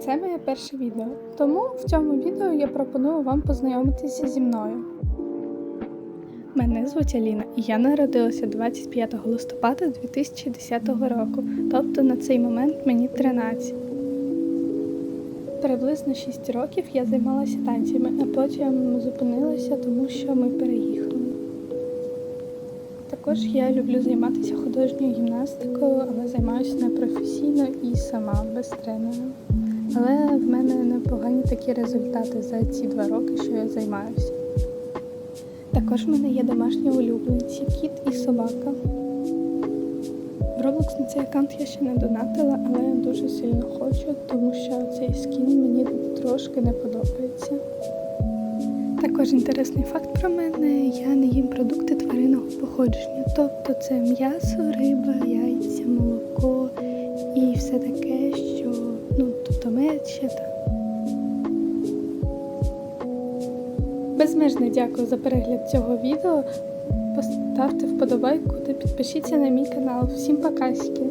Це моє перше відео, тому в цьому відео я пропоную вам познайомитися зі мною. Мене звуть Аліна, і я народилася 25 листопада 2010 року, тобто на цей момент мені 13. Приблизно 6 років я займалася танцями, а потім зупинилася, тому що ми переїхали. Також я люблю займатися художньою гімнастикою, але займаюся непрофесійно і сама без тренера. Але в мене непогані такі результати за ці два роки, що я займаюся. Також в мене є домашні улюбленці, кіт і собака. В Roblox на цей аккаунт я ще не донатила, але я дуже сильно хочу, тому що цей скін мені трошки не подобається. Також інтересний факт про мене: я не їм продукти тваринного походження. Тобто це м'ясо, риба, яйця, молоко і все таке, та. Безмежно дякую за перегляд цього відео. Поставте вподобайку та підпишіться на мій канал. Всім покасики!